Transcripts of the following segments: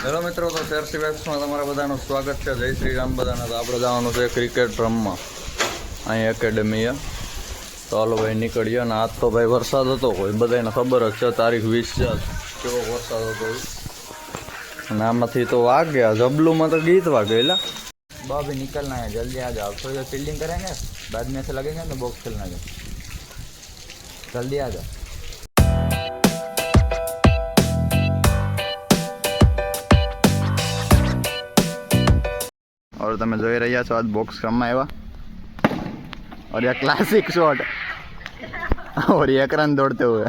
Hello મિત્રો તો શેરસી વેબ્સમાં તમારા બધાનું સ્વાગત છે જય શ્રી રામ બધાને તો આપણે જવાનું છે ક્રિકેટ રમવા અહીં એકેડમીએ તો હાલો ભાઈ નીકળીએ અને આજ તો ભાઈ વરસાદ હતો કોઈ બધાને ખબર જ છે તારીખ વીસ છે આજ. કેવો વરસાદ હતો એ. અને આમાંથી તો વાગ્યા જબલુમાં તો ગીત વાગે એલા अभी निकलना है जल्दी आ जाओ थोड़ी देर फील्डिंग करेंगे बाद में ऐसे लगेंगे तो बॉक्स खेलना है जल्दी आ जाओ ઓર તમે જોઈ રહ્યા છો, આજ બોક્સ ક્રમમાં આવ્યા. ઓર ક્લાસિક શોટ ઓર એક રન દોડતે હુએ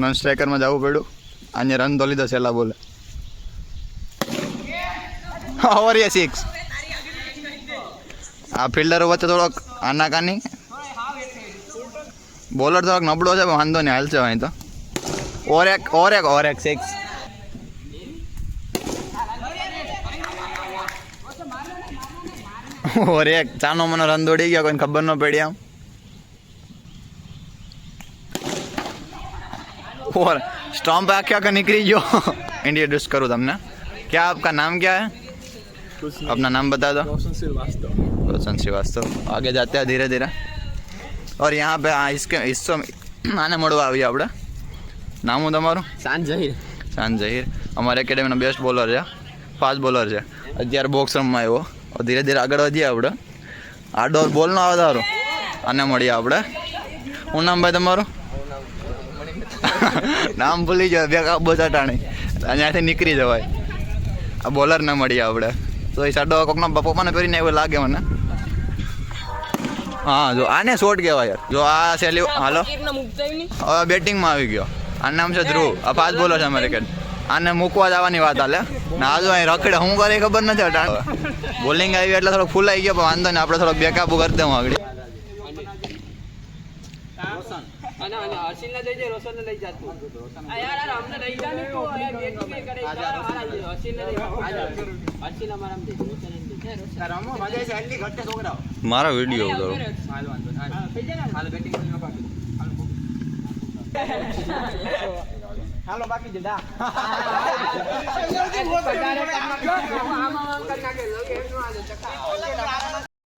નોન સ્ટ્રાઈકરમાં જવું પડ્યું. અને રન તો લીધો છેલ્લા બોલે ઓવર યે સિક્સ આ ફિલ્ડરો વચ્ચે થોડોક આનાકાની બોલર થોડોક નબળો છે પણ વાંધો નહીં હાલશે અહીં તો ઓર એક ઓર એક ઓર એક સિક્સ ઓર એક ચાનો મને રન દોડી ગયો કોઈને ખબર ન પડી આમ और स्टॉम्प आके आके निकली जो इंट्रोड्यूस करूँ तुमने क्या आपका नाम क्या है अपना नाम बता दो रोशन श्रीवास्तव रोशन श्रीवास्तव आगे जाते हैं धीरे धीरे और यहाँ આ इसके હિસ્સો આને મળવા આવીએ આપણે નામ હું તમારું શાન જહીર શાંત જહીર અમારી એકેડેમીનો બેસ્ટ બોલર છે ફાસ્ટ બોલર છે અત્યારે બોક્સ રમવા આવ્યો ધીરે ધીરે આગળ વધીએ આપણે આડો બોલનો આવે તારો આને મળીએ આપણે હું નામ ભાઈ તમારું નામ ભૂલી જાય બે બધા ટાણી અહીંયાથી નીકળી જવાય આ બોલર ના મળીએ આપણે તો એ સાડો કોકનો પપ્પાને કરીને એવું લાગે મને હા જો આને શોર્ટ કહેવાય યાર. જો આ સેલી હાલો. હવે બેટિંગમાં આવી ગયો. આ નામ છે ધ્રુવ. આ ફાસ્ટ બોલર છે અમેરિકન આને મૂકવા જવાની વાત હાલે. ને આજુ અહીં રખડે. શું કરે ખબર નથી અટાણ બોલિંગ આવી એટલે થોડોક ફૂલાઈ ગયો પણ વાંધો નહીં. આપણે થોડોક બેકાબુ કરી દઉં આગળ. અને મારા વીડિયો ઉતારો.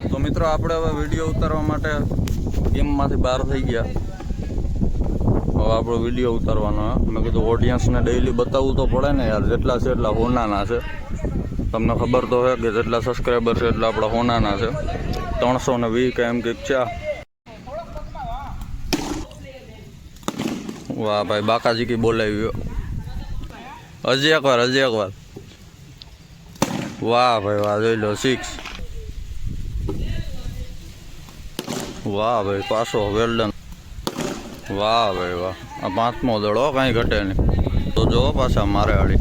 તો મિત્રો, આપણે હવે વીડિયો ઉતારવા માટે ગેમમાંથી બહાર થઈ ગયા. હવે આપણો વીડિયો ઉતારવાનો. મેં કીધું ઓડિયન્સને ડેઈલી બતાવવું તો પડે ને યાર, જેટલા છે એટલા હોનાના છે. તમને ખબર તો છે કે જેટલા સબસ્ક્રાઈબર છે એટલા આપણા હોનાના છે. ત્રણસો ને વીસ એમ કંઈક છે. વાહ ભાઈ, બાકાજી કી બોલાવી હજી એકવાર હજી એકવાર. વાહ ભાઈ, વાહ, જોઈ લો સિક્સ વાહ ભાઈ, પાછો વેલ ડન વાહ ભાઈ, વાહ. આ પાંચમો દડો કાંઈ ઘટે નહીં. તો જો પાછા મારે હળી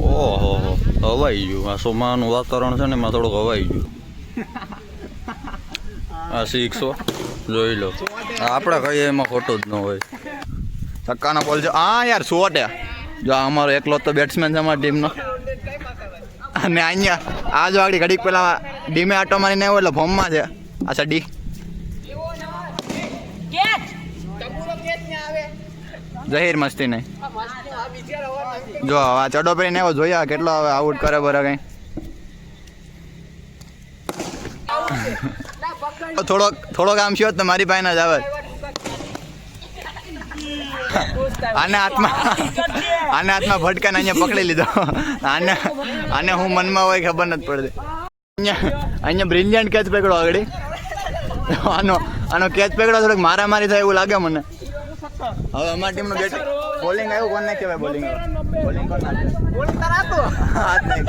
ઓહો. હવાઈ ગયું. આ સોમાનું વાતાવરણ છે ને એમાં થોડુંક હવાઈ ગયું. આ શીખશો. જોઈ લો. આપણે કહીએ એમાં ખોટું જ ન હોય. ધક્કાના બોલ છે. હા યાર શોટ જો અમારો એકલો તો બેટ્સમેન છે અમારી ટીમનો અને અહીંયા આ જો આગળ ઘડીક પેલા ડીમે આટો મારીને આવ્યો એટલે ફોર્મમાં છે. અચ્છા ડી જહીર મસ્તી નહીં જો આ ચડો પહેરીને એવો જોયા કેટલો હવે આઉટ કરે બરા કઈ. થોડોક થોડોક આમ છે મારી પાસે જ આવે. આને હાથમાં આને હાથમાં ભટકાને અહીંયા પકડી લીધો. આને આને હું મનમાં હોય ખબર નથી પડતી. અહીંયા અહીંયા બ્રિલિયન્ટ કેચ પકડો આગળ. આનો આનો કેચ પકડો થોડોક મારામારી થાય એવું લાગે મને. હવે અમારી ટીમનું બેટિંગ બોલિંગ આવ્યું કોને કહેવાય બોલિંગ બોલિંગ કોણ નાખે બોલિંગ કરાતો हाथ नहीं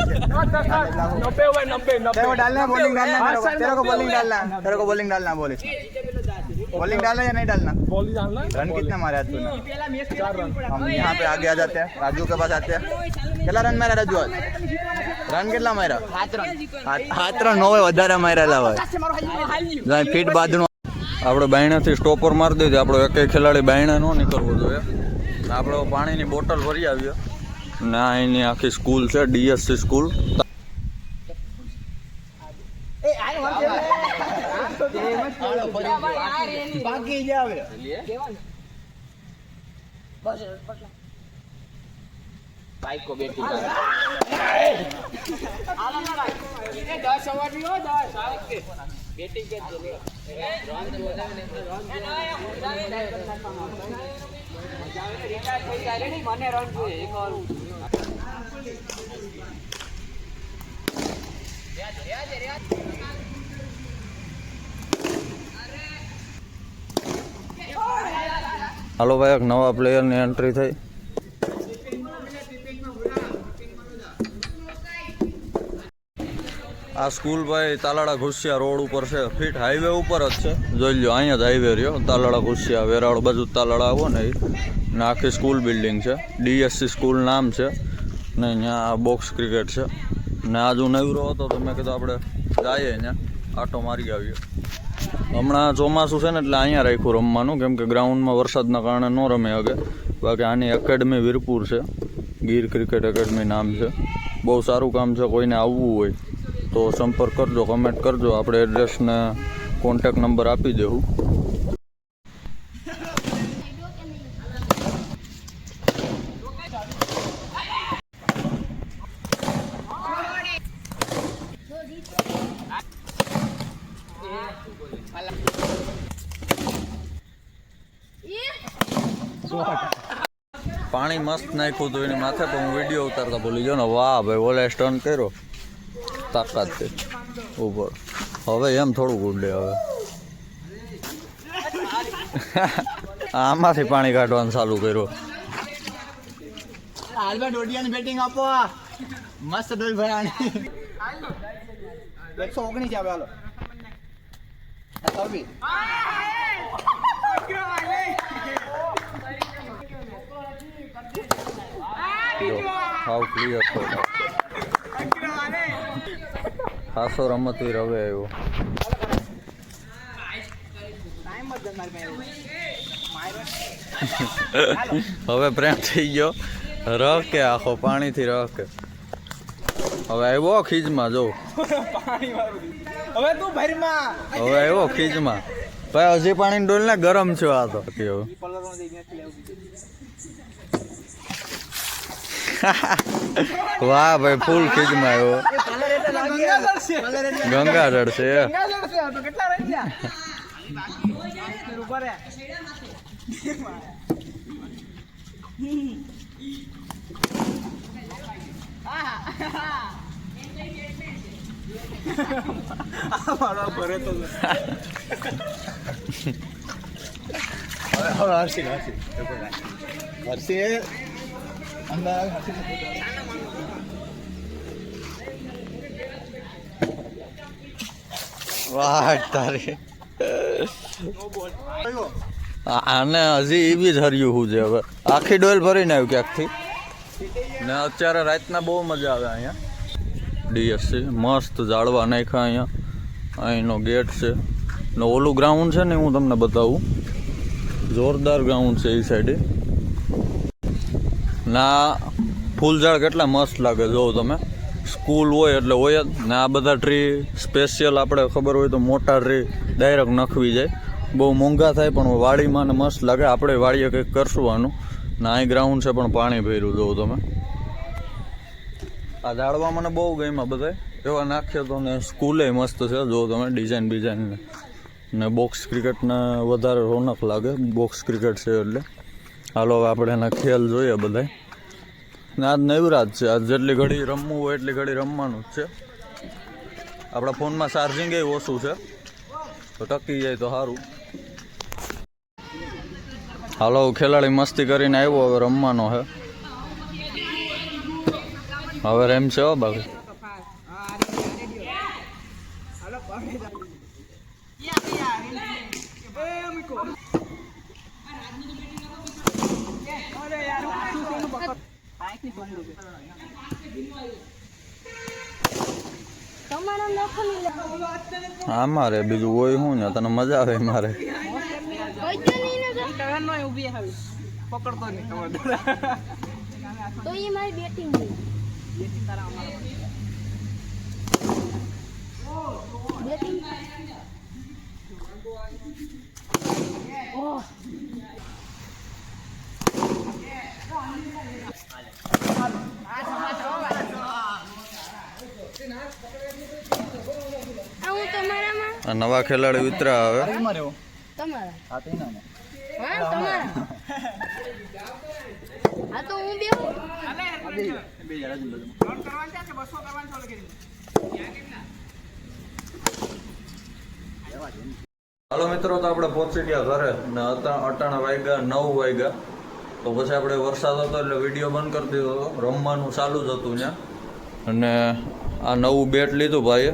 नब्बे हुए नब्बे तेरे को डालना है बॉलिंग डालना है तेरे को बॉलिंग डालना है तेरे को बॉलिंग डालना है बॉलिंग बॉलिंग डालना है या नहीं डालना बॉलिंग डालना रन कितना मारे आज तूने चार रन हम यहाँ पे आगे आ जाते हैं राजू के पास आते हैं કેટલા રન માર્યા રાજુ આજ રન કેટલા માર્યા હાથ- હાથ રન હોય વધારે મારેલા હોય ફીટ બાદનું આપણે બાયણાથી સ્ટોપર મારી દઈએ આપણો એક ખેલાડી બાયણા ન નીકળવો જોઈએ. આપણે પાણીની બોટલ ભરી આવીએ. ને અહીંની એની આખી સ્કૂલ છે ડીએસસી સ્કૂલ. બાકી જ આવે બાઈકો બેઠી આલા ના રાખ. એ દસ સવારની હો, દસ. આવે over. હાલો ભાઈ એક નવા પ્લેયરની એન્ટ્રી થઈ આ સ્કૂલ ભાઈ તાલાળા ઘુસિયા રોડ ઉપર છે. ફીટ હાઈવે ઉપર જ છે. જોઈ લો અહીંયા જ હાઈવે રહ્યો. તાલાળા ઘુસિયા, વેરાવળ બાજુ તાલાળા આવો ને ને આખી સ્કૂલ બિલ્ડિંગ છે. ડીએસસી સ્કૂલ નામ છે. ને અહીંયા બોક્સ ક્રિકેટ છે. ને આજુ નવરો હતો તો મેં કીધું આપણે જઈએ અહીંયા. આટો મારી આવીએ. હમણાં ચોમાસું છે ને એટલે અહીંયા રાખ્યું રમવાનું, કેમ કે ગ્રાઉન્ડમાં વરસાદના કારણે ન રમે શકે બાકી આની એકેડમી વીરપુર છે. ગીર ક્રિકેટ એકેડમી નામ છે. બહુ સારું કામ છે, કોઈને આવવું હોય. તો સંપર્ક કરજો કમેન્ટ કરજો. આપણે એડ્રેસને કોન્ટેક નંબર આપી દેવું. પાણી મસ્ત નાખ્યું હતું, એની માથે પણ હું વીડિયો ઉતારતા બોલી ગયો ને, વાહ ભાઈ, ઓલે સ્ટન કર્યો. તાકાતથી ઉપર હવે એમ થોડું ઉડે હવે. આમાંથી પાણી કાઢવાનું ચાલુ કર્યું. હાલમાં ડોડિયાની બેટિંગ આપો મસ્ત ડોલ ભરાણી. એકસો ઓગણીસ આવે હાલો. હાવ ક્લિયર ખાસો રમતવીર હવે આવ્યો. હવે પ્રેમ થઈ ગયો. રહ કે આખો, પાણીથી રહ કે. હવે આવ્યો ખીજમાં, જો. હવે તું ભરમાં હવે આવ્યો ખીજમાં. ભાઈ, હજી પાણી ડોલ ને ગરમ છે આ તો કેવું પલરમાં જઈને લેવું વાહ ભાઈ ફૂલ ખીજમાં આવ્યો. ગંગાજળ છે. ગંગાજળ છે. તો વાહ, તારી. આને હજી એ બી જ હર્યું હું છે હવે. આખી ડોલ ભરીને આવ્યું ક્યાંકથી? ને અત્યારે રાતના બહુ મજા આવે અહીંયા. ડીએસસી મસ્ત જાળવા નાખ્યા અહીંયા. અહીંનો ગેટ છે. ને ઓલું ગ્રાઉન્ડ છે ને હું તમને બતાવું. જોરદાર ગ્રાઉન્ડ છે એ. સાઈડે ના ફૂલઝાડ કેટલા મસ્ત લાગે જોવો તમે. સ્કૂલ હોય એટલે હોય જ. ને આ બધા ટ્રી સ્પેશિયલ આપણે ખબર હોય તો મોટા ટ્રી ડાયરેક્ટ નખવી જાય. બહુ મોંઘા થાય પણ વાડીમાં ને મસ્ત લાગે. આપણે વાડીએ કંઈક કરશું આનું. ને અહીં ગ્રાઉન્ડ છે પણ પાણી ભર્યું, જોવો તમે. આ ઝાડવા મને બહુ ગમ્યા બધા એવા નાખ્યા તો ને સ્કૂલે મસ્ત છે, જોવો તમે ડિઝાઇન બિઝાઇન ને. બોક્સ ક્રિકેટને વધારે રોનક લાગે. બોક્સ ક્રિકેટ છે એટલે. હાલો આપણે એના ખેલ જોઈએ બધાય. ને આજ નવરાજ છે. આજ જેટલી ઘડી રમવું હોય એટલી ઘડી રમવાનું જ છે. આપણા ફોનમાં ચાર્જિંગ એ ઓછું છે. તો ટકી જાય તો સારું. હાલો ખેલાડી મસ્તી કરીને આવ્યો હવે રમવાનો છે. હવે રેમ છે હો બાકી. Yeah, yeah, નહીં હા મારે બીજું હોય શું ને? તને મજા આવે મારે. પકડતો હું આ નવા ખેલાડી વિતરા આવે તમારે એવું તમારા હા તો એના હા તમારા આ તો હું બે બે જણા રાજુ બધું ત્રણ કરવાનું છે કે બસો કરવાનું ખેલાડી ઉતરા હવે. હાલો મિત્રો તો આપણે પહોંચી ગયા ઘરે ને અટા અટાણા વાગ્યા નવ વાગ્યા તો પછી આપણે વરસાદ હતો એટલે વીડિયો બંધ કરી દીધો હતો. રમવાનું ચાલુ જ હતું ત્યાં. અને આ નવું બેટ લીધું ભાઈએ.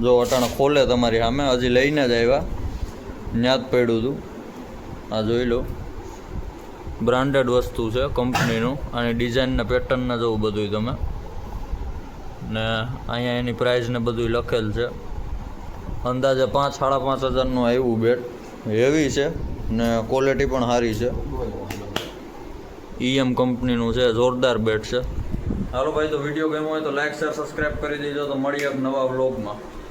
જો અટાણે ખોલે તમારી સામે, હજી લઈને જ આવ્યા. ત્યાં જ પડ્યું હતું આ જોઈ લો. બ્રાન્ડેડ વસ્તુ છે કંપનીનું આની ડિઝાઇનને પેટર્નને જોવું બધું તમે. ને અહીંયા એની પ્રાઇસ ને બધું લખેલ છે. અંદાજે પાંચ, સાડા પાંચ હજારનું આવ્યું બેટ. હેવી છે ને ક્વોલિટી પણ સારી છે. ઈએમ કંપનીનું છે, જોરદાર બેટ છે. હાલો ભાઈ, તો વીડિયો ગમ્યો હોય તો લાઈક શેર સબસ્ક્રાઈબ કરી દેજો. તો મળીએ નવા વ્લોગમાં